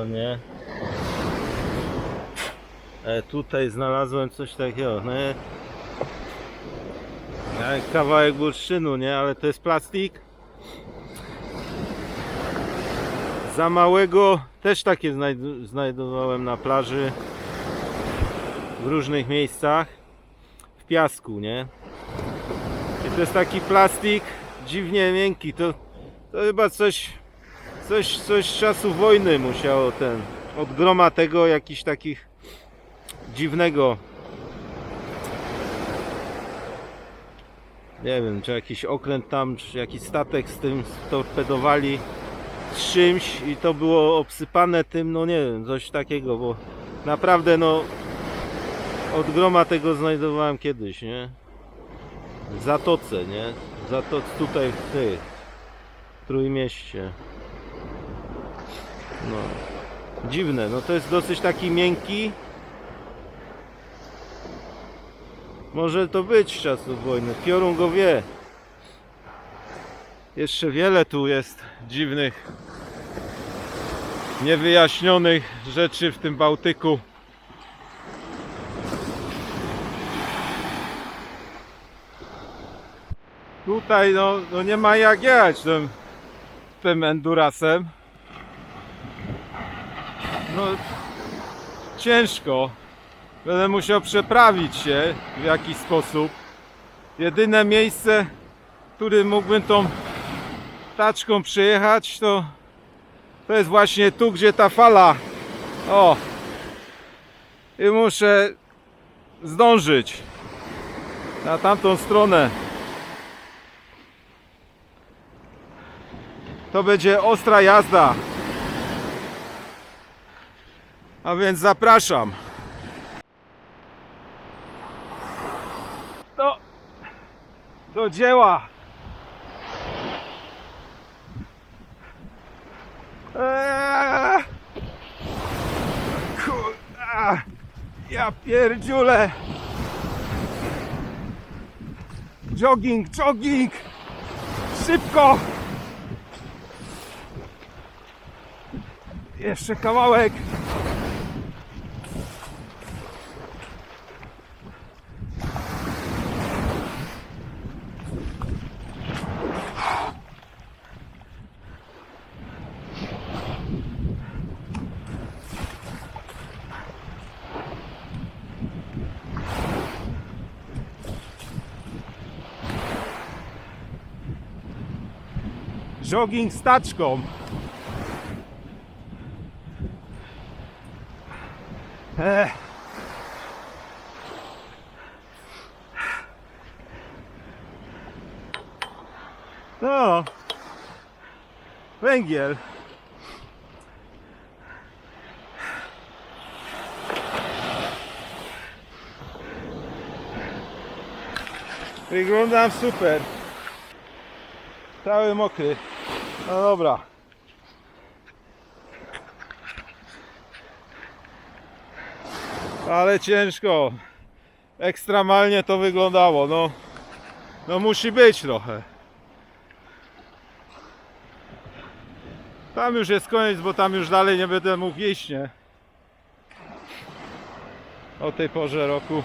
to nie. E, tutaj znalazłem coś takiego, nie? E, Kawałek bursztynu, nie? Ale to jest plastik. Za małego też takie znajd- znajdowałem na plaży w różnych miejscach w piasku, nie? I to jest taki plastik dziwnie miękki. To, to chyba coś, coś, coś z czasów wojny musiało ten. Od groma tego jakiś takich dziwnego. Nie wiem, czy jakiś okręt tam, czy jakiś statek z tym torpedowali z czymś i to było obsypane tym, no nie wiem, coś takiego, bo naprawdę no od groma tego znajdowałem kiedyś, nie? W Zatoce, nie? W Zatoc tutaj w tych w Trójmieście. No. Dziwne, no to jest dosyć taki miękki. Może to być z czasów wojny. Piorun go wie. Jeszcze wiele tu jest dziwnych, niewyjaśnionych rzeczy w tym Bałtyku. Tutaj no, no nie ma jak jechać tym, tym endurasem. No ciężko. Będę musiał przeprawić się w jakiś sposób. Jedyne miejsce, którym mógłbym tą taczką przejechać, to to jest właśnie tu, gdzie ta fala. O! I muszę zdążyć na tamtą stronę. To będzie ostra jazda. A więc zapraszam. Do, do dzieła. Eee, kur, a, ja pierdziule. Jogging, jogging. Szybko. Jeszcze kawałek. Jogging z taczką. Ech. No. Węgiel. Wyglądam super. Cały mokry. No dobra. Ale ciężko. Ekstremalnie to wyglądało. No, no musi być trochę. Tam już jest koniec, bo tam już dalej nie będę mógł iść, nie? O tej porze roku.